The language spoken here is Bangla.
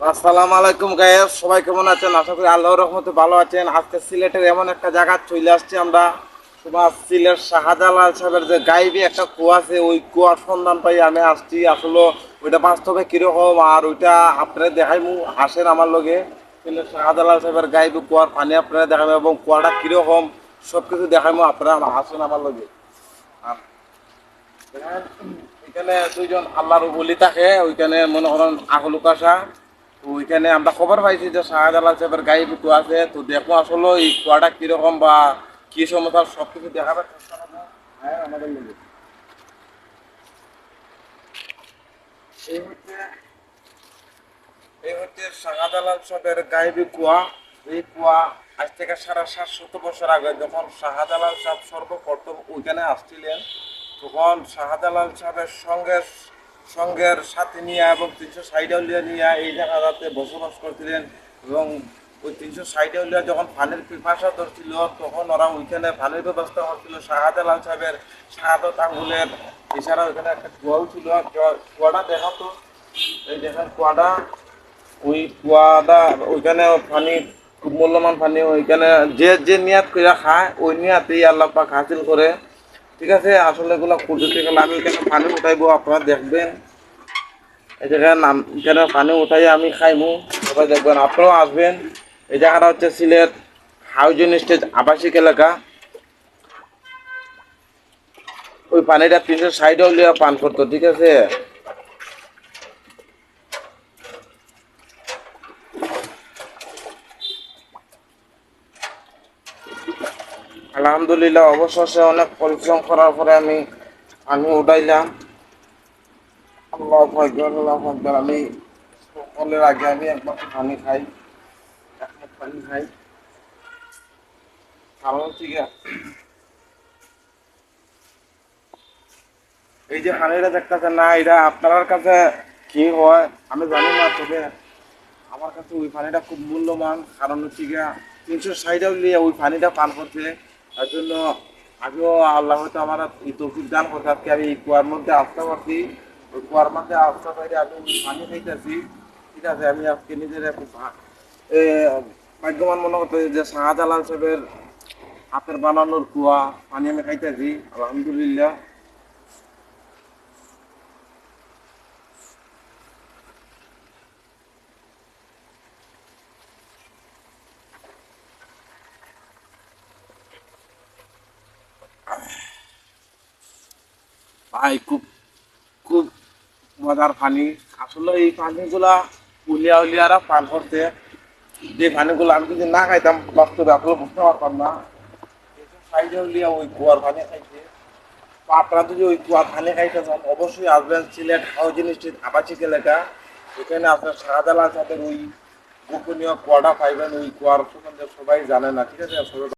আসসালামু আলাইকুম গায়েস সবাই কেমন আছেন? আশা করি আল্লাহর রহমতে ভালো আছেন। আজকে সিলেটের এমন একটা জায়গা চলে আসছি আমরা। তোমার সিলেট শাহজালাল সাহেবের যে গাইবি একটা কুয়া আছে, ওই কুয়ার সন্ধান পাই আমি আসছি। আসলে ওইটা বাস্তবে কীরকম আর ওইটা আপনারা দেখাইমু, আসেন আমার লগে। সিলেট শাহজালাল সাহেবের গাইবি কুয়ার পানি আপনারা দেখাবো এবং কুয়াটা কীরকম সব কিছু দেখাইমু, আপনারা আসেন আমার লগে। আর এখানে দুইজন আল্লাহর বলি থাকে, ওইখানে মনে করেন আহলুক আসা তো ওইখানে আমরা খবর পাইছি যে শাহজালাল সাহেবের গাড়ি বুটু আছে। তো দেখো আসলে এই কুয়াটা কীরকম বা কি সমস্যা সব কিছু দেখাবার চেষ্টা করব। হ্যাঁ এই হচ্ছে শাহজালাল সাহেবের গাইবি কুয়া। এই কুয়া আজ থেকে সাড়ে সাতশত বছর আগে যখন শাহজালাল সাহেব সর্বপ্রথম ওইখানে আসছিলেন, তখন শাহজালাল সাহেবের সঙ্গে সঙ্গের সাথে নিয়ে এবং তিনশো সাইডাউলিয়া নিয়ে এই জায়গাটাতে বসবাস করছিলেন এবং ওই তিনশো সাইডাউলিয়া যখন পানির পিপাসা ধরছিল, তখন ওরা ওইখানে পানির ব্যবস্থা করছিল। শাহজালাল সাহেবের শাহাদত আঙ্গুলের এছাড়া ওইখানে একটা জল ছিল। কুয়াটা দেখাতো এই দেখেন কুয়াটা ওই কুয়াটা ওইখানে পানি খুব মূল্যবান পানি ওইখানে যে যে নিয়াত করে খায়, ওই নিয়াতেই আল্লাহ হাসিল করে। ঠিক আছে, আসলে এগুলো কুদরতি থেকে আমি এখানে পানি উঠাইবো, আপনারা দেখবেন। এই জায়গায় নাম, এখানে পানি উঠাই আমি খাইমু, সবাই দেখবেন, আপনারাও আসবেন। এই জায়গাটা হচ্ছে সিলেট হাউজিং স্টেজ আবাসিক এলাকা। ওই পানিটা তিনশো ষাট উলিয়া পান করতো, ঠিক আছে? আলহামদুলিল্লাহ অবশেষে অনেক পরিশ্রম করার পরে আমি আমি উঠাইলাম। আল্লাহ আল্লাহ আমি সকলের আগে আমি একবার পানি খাই এক পানি খাই। কারণ হচ্ছে গিয়া, এই যে পানিটা দেখতেছে না এটা আপনার কাছে কি হয় আমি জানি না তবে আমার কাছে ওই পানিটা খুব মূল্যবান। কারণ হচ্ছে গিয়া তিনশো ষাটও নিয়ে ওই পানিটা পান করছে তার জন্য আমিও আল্লাহ হয়তো আমার এই তৌফিক দান করতে আজকে আমি এই কুয়ার মধ্যে আসতে পারছি। ওই কুয়ার মধ্যে আস্থা পারি আমি পানি খাইতেছি। ঠিক আছে, আমি আজকে নিজের ভাগ্যবান মনে করতে যে শাহজালাল সাহেবের হাতের বানানোর কুয়া পানি আমি খাইতেছি, আলহামদুলিল্লাহ। ভাই, খুব খুব মজার পানি। আসলে এই পানিগুলা উলিয়া উলিয়ারা পান করতে যে পানিগুলো আমি যদি না খাইতাম, বাস্তবে আসলে বুঝতে পারতাম না। সাইডে উলিয়া ওই কুয়ার পানি খাইছে। আপনারা যদি ওই কুয়ার পানি খাইতে চান, অবশ্যই আসবেন সিলেট হাউজিং স্ট্রিট আবাসিক এলাকা। এখানে আপনার শাহজালাল সাহেবের ওই গোপনীয় কুয়াটা পাইবেন, ওই কুয়ার সম্বন্ধে সবাই জানে না। ঠিক আছে?